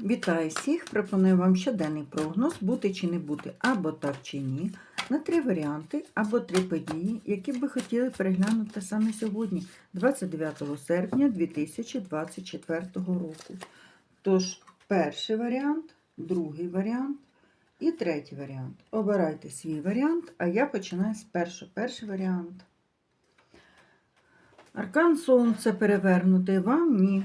Вітаю всіх! Пропоную вам щоденний прогноз бути чи не бути, або так чи ні, на три варіанти або три події, які б ви хотіли переглянути саме сьогодні, 29 серпня 2024 року. Тож, перший варіант, другий варіант і третій варіант. Обирайте свій варіант, а я починаю з першого. Перший варіант. Аркан Сонце перевернутий вам ні.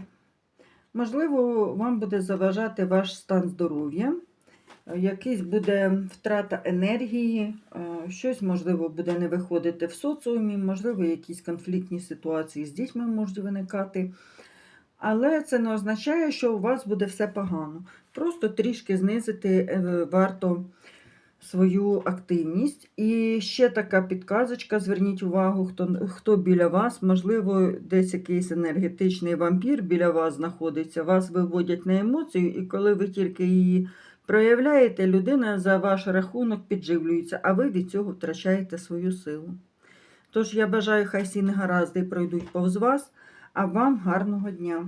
Можливо, вам буде заважати ваш стан здоров'я, е, якийсь буде втрата енергії, е, щось, можливо, буде не виходити в соціумі, можливо, якісь конфліктні ситуації з дітьми можуть виникати. Але це не означає, що у вас буде все погано. Просто трішки знизити е, варто свою активність. І ще така підказочка: зверніть увагу, хто, хто біля вас, можливо, десь якийсь енергетичний вампір біля вас знаходиться, вас виводять на емоцію, і коли ви тільки її проявляєте, людина за ваш рахунок підживлюється, а ви від цього втрачаєте свою силу. Тож я бажаю, хай всі негаразди пройдуть повз вас, а вам гарного дня.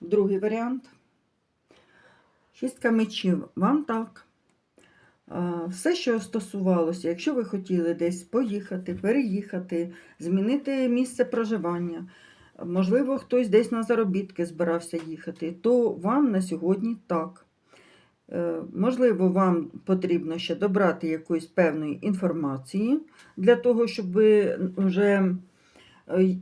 Другий варіант. Шістка мечів. Вам так. Все, що стосувалося, якщо ви хотіли десь поїхати, переїхати, змінити місце проживання, можливо, хтось десь на заробітки збирався їхати, то вам на сьогодні так. Е, Можливо, вам потрібно ще добрати якоїсь певної інформації для того, щоб ви вже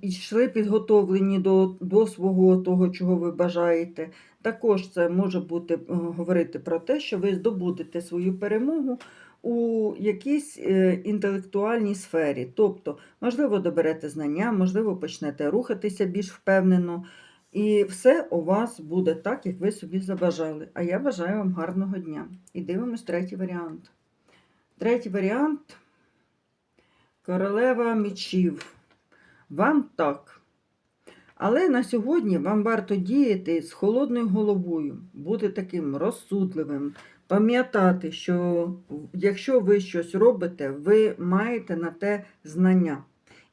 йшли підготовлені до, до свого того, чого ви бажаєте. Також це може бути е, говорити про те, що ви здобудете свою перемогу у якійсь е, інтелектуальній сфері. Тобто, можливо, доберете знання, можливо, почнете рухатися більш впевнено. І все у вас буде так, як ви собі забажали. А я бажаю вам гарного дня. І дивимось третій варіант. Третій варіант королева мечів. Вам так. Але на сьогодні вам варто діяти з холодною головою, бути таким розсудливим, пам'ятати, що якщо ви щось робите, ви маєте на те знання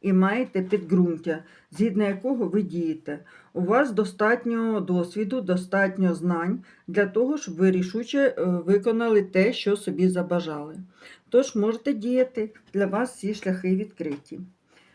і маєте підґрунтя, згідно якого ви дієте. У вас достатньо досвіду, достатньо знань для того, щоб ви рішуче е, виконали те, що собі забажали. Тож можете діяти, для вас всі шляхи відкриті.